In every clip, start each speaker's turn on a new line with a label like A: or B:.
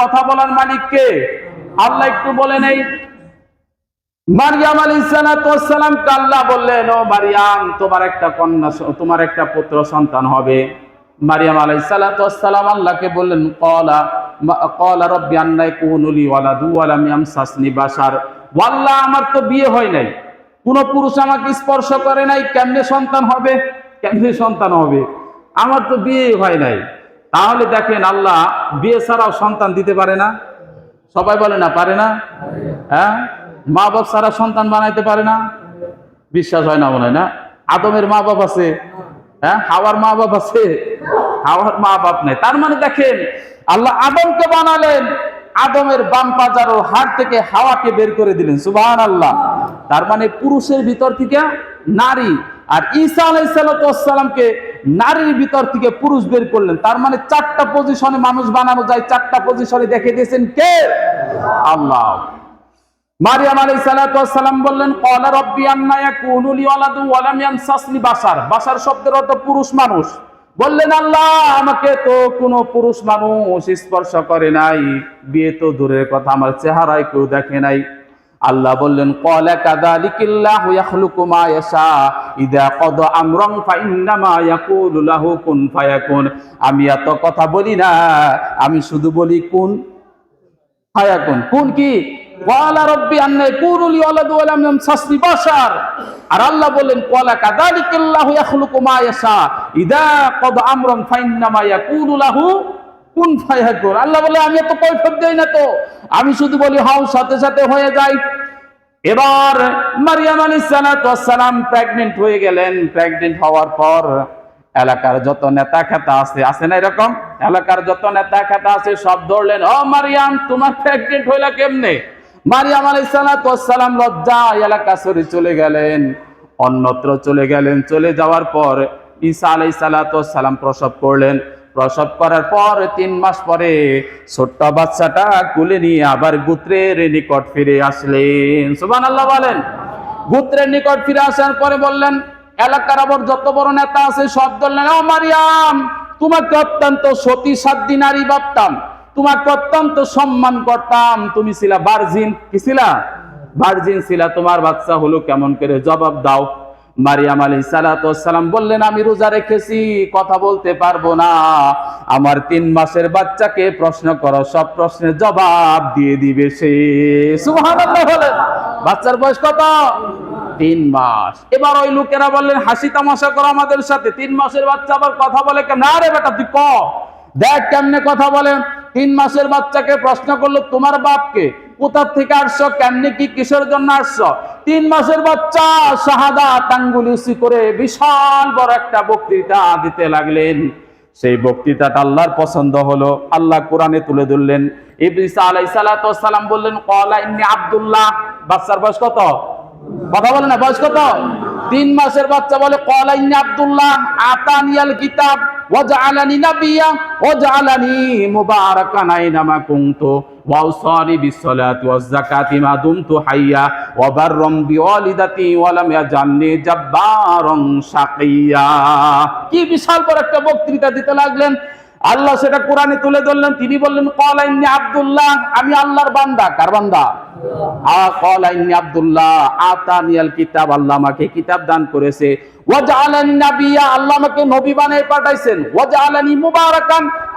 A: কথা বলার মালিক কে? আল্লাহ একটু বলে নেই। মারিয়াম আলী সালাম আল্লাহ বললেন, ও মারিয়াম, তোমার একটা কন্যা তোমার একটা পুত্র সন্তান হবে। মারিয়াম আলাই সালাম আল্লাহকে বললেন, কলা কলা রব্বি আন্নাই কুনুলি ওয়ালাদু ওয়ালাম ইয়ামসাসনি বাশার। ওয়াল্লাহ, আমার তো বিয়ে হয় নাই। কোন পুরুষ আমাকে স্পর্শ করে নাই। কেমনে সন্তান হবে? কেমনে সন্তান হবে? আমার তো বিয়ে হয় নাই। তাহলে দেখেন আল্লাহ বিয়ে ছাড়াও সন্তান দিতে পারে না। সবাই বলে না, পারে না। হ্যাঁ? মা বাপ ছাড়া সন্তান বানাইতে পারে না। বিশ্বাস হয় না মনে না? আদমের মা বাপ আছে। হ্যাঁ? হাওয়ার মা বাপ আছে। হাওয়ার মা বাপ নেই। তার মানে দেখেন, আল্লাহ আদমকে বানালেন। আদমের বাম পাজার ও হাড় থেকে হাওয়াকে বের করে দিলেন। সুবাহান আল্লাহ তার মানে পুরুষের ভিতর থেকে নারী। আর ঈসা আলাইসালামকে নারীর ভিতর থেকে পুরুষ বের করলেন। তার মানে চারটা পজিশনে মানুষ বানানো যায়, চারটা পজিশনে দেখে দিয়েছেন কে? আল্লাহ। বললেন ইয়ামসাসনি বাশার। বাশার শব্দের পুরুষ মানুষ। বললেন, আল্লাহ, আমাকে তো কোনো পুরুষ মানুষ স্পর্শ করে নাই। বিয়ে তো দূরের কথা, আমার চেহারায় কেউ দেখে নাই। আল্লাহ বললেন, ক্বালা কাযালিকিল্লাহু ইয়াখলুকু মা ইয়াশা। ইযা ক্বাদা আমরান ফাইন্নামা ইয়াকুলু লাহু কুন ফায়াকুন। আমি এত কথা বলি না, আমি শুধু বলি, কুন ফায়াকুন। কুন কি? ওয়ালা রব্বি আন্না ইয়াকুনু লি ওয়ালাদু ওয়া লাম ইয়ামসাসনি বাশার। আর আল্লাহ বললেন ওয়ালা কাযালিকাল্লাহু ইয়াখলুকু মা ইয়াশা। ইদা ক্বাদা আমরান ফাইন্নামা ইয়াকুলু লাহু কুন ফায়াকুন। আল্লাহ বলে আমি তো কৈফিয়ত দেই না তো। আমি শুধু বলি, হাও, সাথে সাথে হয়ে যায় এবার মারিয়াম ওয়াসসালাম প্রেগন্যান্ট হয়ে গেলেন। প্রেগন্যান্ট হওয়ার পর এলাকার যত নেতা খেতা আছে আছে না এরকম? এলাকার যত নেতা খেতা আছে, সব ধরলেন, ও মারিয়াম, তোমার প্রেগনেন্ট হইলা কেমনে? মারিয়াম ওয়াসসালাম লজ্জা এলাকা সরে চলে গেলেন। অন্যত্র চলে গেলেন। চলে যাওয়ার পর ঈসা সালাতু ওয়াসসালাম প্রসব করলেন। প্রসব করার পর তিন মাস পরে ছোট্ট বাচ্চাটা কুলে নিয়ে আবার গুত্রের নিকট ফিরে আসলেন। সুবহানাল্লাহ বলেন। গুত্রের নিকট ফিরে আসার পরে বললেন, এলাকার আবার যত বড় নেতা আছে সব ধরলেন ও মারিয়াম, তোমাকে অত্যন্ত সতী সাধ্যী নারী ভাবতাম, তোমাকে অত্যন্ত সম্মান করতাম। তুমি ছিলা ভার্জিন কি ছিলা? ভার্জিন ছিলা, তোমার বাচ্চা হলো কেমন করে জবাব দাও। মারিয়াম আলী সালাম বললেন, আমি রোজা রেখেছি, কথা বলতে পারব না। আমার তিন মাসের বাচ্চাকে প্রশ্ন করো, সব প্রশ্নের জবাব দিয়ে দিবে সে। বাচ্চার বয়স কত? তিন মাস। এবার ওই লোকেরা বললেন, হাসি তামাশা করো আমাদের সাথে, তিন মাসের বাচ্চা আবার কথা বলে কেন না রে বেটা, তুই ক? দেখ কেমনে কথা বলেন। তিন মাসের বাচ্চাকে প্রশ্ন করল তোমার বাপকে কোথার থেকে আসছো? কেমনি কি কিসের জন্য আসছো? তিন মাসের বাচ্চা, শাহাদা টাঙ্গুলি উঁচু করে বিশাল বড় একটা বক্তৃতা দিতে লাগলেন। সেই বক্তৃতাটা আল্লাহর পছন্দ হলো। আল্লাহ কোরআনে তুলে ধরলেন। ইবলিস আলাই সালাম বললেন কলা ইন্নি আব্দুল্লাহ। বাচ্চার বয়স কত? কথা বলে না, বয়স কত? তিন মাসের বাচ্চা বলে কলাইনি আব্দুল্লাহ। আতানিয়াল কিতাব ওয়াজআলানি নাবিয়্যা ওয়াজআলানি মুবারাকান আইনামা কুনতু। ওয়াউসানি বিসসালাতি ওয়াজ ما دمت حيا وبرا بوالدتي ولم يجعلني جبارا شقيا কি বিশাল বড় একটা বক্তৃতা দিতে লাগলেন। আল্লাহ সেটা কোরআনে তুলে ধরলেন, তিনি বললেন, কল আইনি আবদুল্লাহ আমি আল্লাহর বান্দা, কার বান্দা? কলাইনি আব্দুল্লাহ, আতানিয়াল কিতাব, আল্লাহ আমাকে কিতাব দান করেছে। আল্লাহ আমাকে পাঠাইছেন।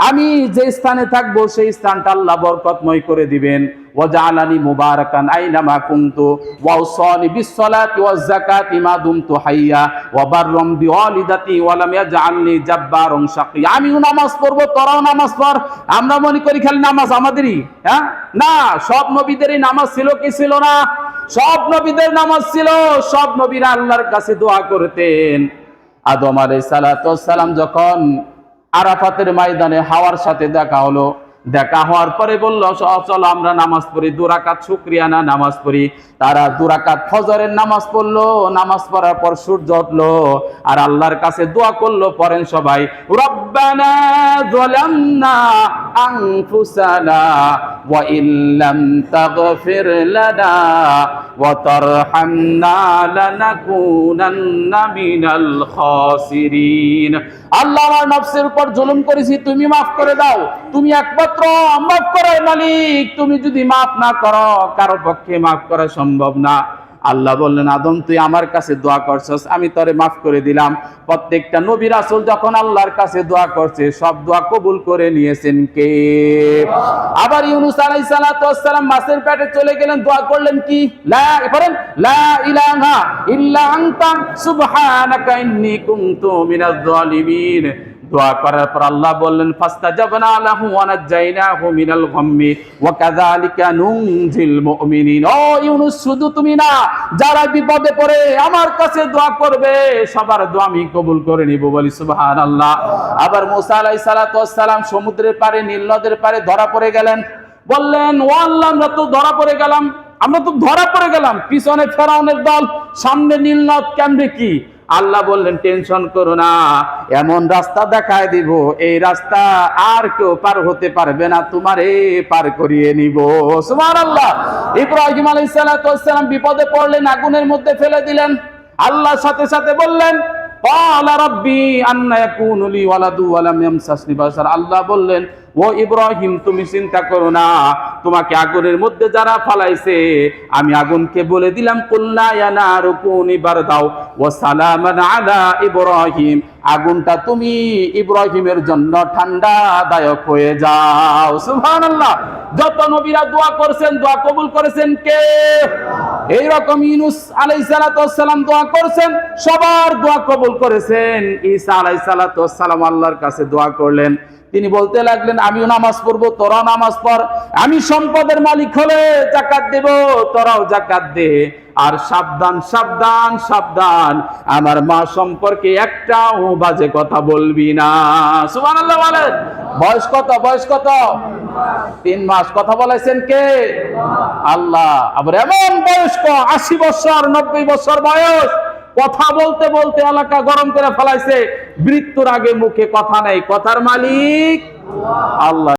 A: আমি যে স্থানে থাকব, সেই স্থানটা আল্লাহ বরকতময় করে দিবেন। ওয়াজআলানি মুবারাকান আইনামা কুনতু ওয়াউসানি বিসসালাতি ওয়াজ যাকাতি মা দুমতু হাইয়া ওয়া বাররাম বিওয়ালিদাতি ওয়া ইয়াজআলনি জাব্বারান শাকিয়া আমিও নামাজ পড়ব, তোরাও নামাজ পড়। আমরা মনে করি খালি নামাজ আমাদেরই হ্যাঁ? না, সব নবীদেরই নামাজ ছিল কি ছিল না? সব নবীদের নামাজ ছিল, সব নবীরা আল্লাহর কাছে দোয়া করতেন। আদম আলাইহিস সালাম যখন আরাফাতের ময়দানে হাওয়ার সাথে দেখা হলো দেখা হওয়ার পরে বলল "চ- চলো, আমরা নামাজ পড়ি দুরাকাত শুক্রিয়া না নামাজ পড়ি। তারা দুরাকাত ফজরের নামাজ পড়ল, নামাজ পড়ার পর সূর্য উঠল আর আল্লাহর কাছে দোয়া করল, পড়েন সবাই, রব্বানা যালামনা আনফুসানা ওয়া ইল্লাম তাগফির লানা ওয়া তারহামনা লানাকুনান্না মিনাল খাসিরিন। আল্লাহ নফসের উপর জুলুম করেছি, তুমি মাফ করে দাও, তুমি একমাত্র একমাত্র মাফ করার মালিক। তুমি যদি মাফ না করো, কারও পক্ষে মাফ করা সম্ভব না। আল্লাহ বললেন, আদম, তুই আমার কাছে দোয়া করছস, আমি তোরে মাফ করে দিলাম। প্রত্যেকটা নবী রাসূল যখন আল্লাহর কাছে দোয়া করছে, সব দোয়া কবুল করে নিয়েছেন কে? আবার ইউনুস আলাইহিস সালাতু ওয়াসসালাম মাছের পেটে চলে গেলেন, দোয়া করলেন কি? লা করেন লা ইলাহা ইল্লা আনতা, সুবহানাকা ইন্নী কুনতু মিনাজ জালিমিন দোয়া করার পর আল্লাহ বললেন, ফাস্তাজাবনা লাহু ওয়া নাজাইনাহু মিনাল গাম্মি ওয়া কাযালিকা নুনজিল মুমিনিন। ও ইউনুস, শুধু তুমি না, যারা বিপদে পড়ে আমার কাছে দোয়া করবে, সবার দোয়া আমি কবুল করে নিব বলি সুবহানাল্লাহ। আবার মুসা আলাইহিস সালাতু ওয়াসসালাম সমুদ্রের পারে নীল নদের পারে ধরা পড়ে গেলেন। বললেন, ও আল্লাহ, আমরা তো ধরা পড়ে গেলাম, আমরা তো ধরা পড়ে গেলাম। পিছনে ফেরাউনের দল, সামনে নীল নদ কেমনে কি? আল্লাহ বললেন, টেনশন করো না, এমন রাস্তা দেখায় দিব। এই রাস্তা আর কেউ পার হতে পারবে না, তোমারে পার করিয়ে নিব। আল্লাহ ইব্রাহিম আলাইসালাম সালাম বিপদে পড়লেন, আগুনের মধ্যে ফেলে দিলেন। আল্লাহর সাথে সাথে বললেন আল্লাহ বললেন, ও ইব্রাহিম, তুমি চিন্তা করো না। তোমাকে আগুনের মধ্যে যারা ফালাইছে, আমি আগুনকে বলে দিলাম ইব্রাহিম। আগুনটা তুমি ইব্রাহিমের জন্য ঠান্ডা দায়ক হয়ে যাও। সুহান যত নবীরা দোয়া করছেন, দোয়া কবুল করেছেন কে? এইরকম ইউনুস আলাই সালাতাম দোয়া করছেন, সবার দোয়া কবুল করেছেন। ইসা আলাই সালাতাম আল্লাহর কাছে দোয়া করলেন। তিনি বলতে লাগলেন, আমিও নামাজ পড়ব, তোরাও নামাজ পড়। আমি সম্পদের মালিক হলে জাকাত দেব, তোরাও জাকাত দে। আর সাবধান সাবধান সাবধান, আমার মা সম্পর্কে একটাও বাজে কথা বলবি না। সুবহানাল্লাহ বলেন। বয়স কত বয়স কত? তিন মাস। কথা বলেছেন কে? আল্লাহ। আবার এমন বয়স্ক, আশি বছর, নব্বই বছর বয়স, কথা বলতে বলতে এলাকা গরম করে ফেলাইছে। মৃত্যুর আগে মুখে কথা নাই কথার মালিক আল্লাহ।